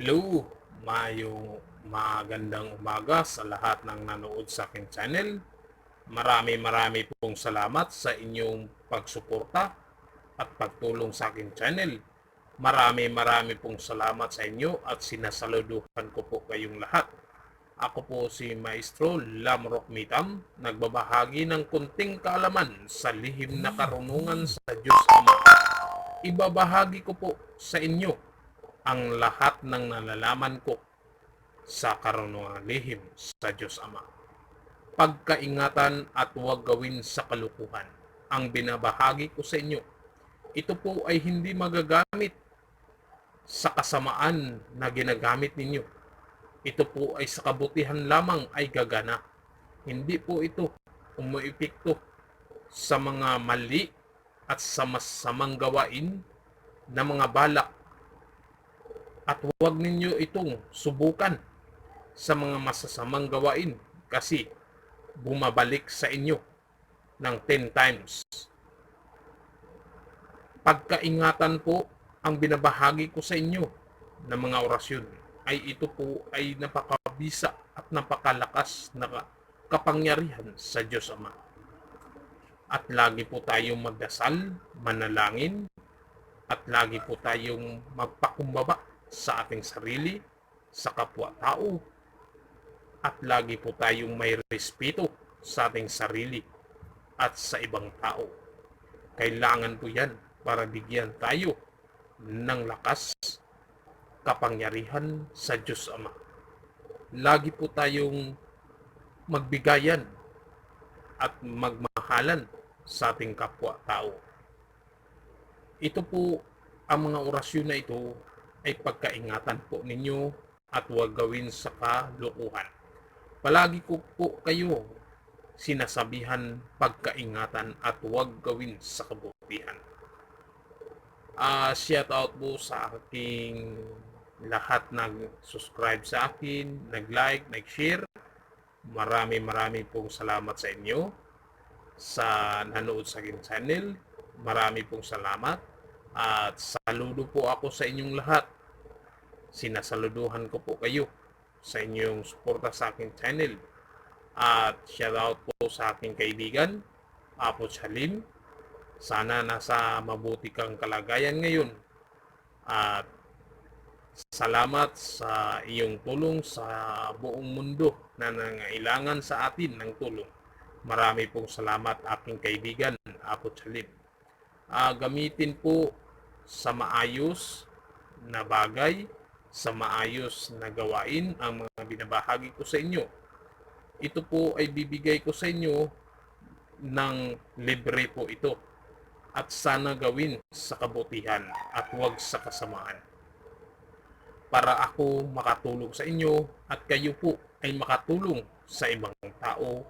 Hello, mayo magandang umaga sa lahat ng nanood sa aking channel. Marami marami pong salamat sa inyong pagsuporta at pagtulong sa aking channel. Marami marami pong salamat sa inyo at sinasaluduhan ko po kayong lahat. Ako po si Maestro Lamrock Mitam, nagbabahagi ng kunting kaalaman sa lihim na karunungan sa Diyos Ama. Ibabahagi ko po sa inyo ang lahat ng nalalaman ko sa karunungan lihim sa Diyos Ama. Pagkaingatan at huwag gawin sa kalukuhan ang binabahagi ko sa inyo. Ito po ay hindi magagamit sa kasamaan na ginagamit ninyo. Ito po ay sa kabutihan lamang ay gagana. Hindi po ito umuipikto sa mga mali at sa masamang gawain na mga balak at huwag ninyo itong subukan sa mga masasamang gawain kasi bumabalik sa inyo ng 10 times. Pagkaingatan po ang binabahagi ko sa inyo ng mga orasyon ay ito po ay napakabisa at napakalakas na kapangyarihan sa Diyos Ama. At lagi po tayong magdasal, manalangin, at lagi po tayong magpakumbaba sa ating sarili, sa kapwa-tao, at lagi po tayong may respeto sa ating sarili at sa ibang tao. Kailangan po yan para bigyan tayo ng lakas, kapangyarihan sa Diyos Ama. Lagi po tayong magbigayan at magmahalan sa ating kapwa-tao. Ito po, ang mga orasyon na ito ay pagkaingatan po ninyo at huwag gawin sa kalukuhan. Palagi ko po kayo sinasabihan pagkaingatan at huwag gawin sa kabutihan. Ah, shout out po sa aking lahat nag-subscribe sa akin, nag-like, nag-share. Marami marami pong salamat sa inyo sa nanood sa aking channel. Marami pong salamat at saludo po ako sa inyong lahat. Sinasaluduhan ko po kayo sa inyong suporta sa aking channel. At shout out po sa aking kaibigan, Apo Chalim. Sana nasa mabuti kang kalagayan ngayon. At salamat sa iyong tulong sa buong mundo na nangailangan sa atin ng tulong. Marami pong salamat aking kaibigan, Apo Chalim. Ah, gamitin po sa maayos na bagay, sa maayos na gawain ang mga binabahagi ko sa inyo. Ito po ay bibigay ko sa inyo ng libre po ito. At sana gawin sa kabutihan at huwag sa kasamaan. Para ako makatulong sa inyo at kayo po ay makatulong sa ibang tao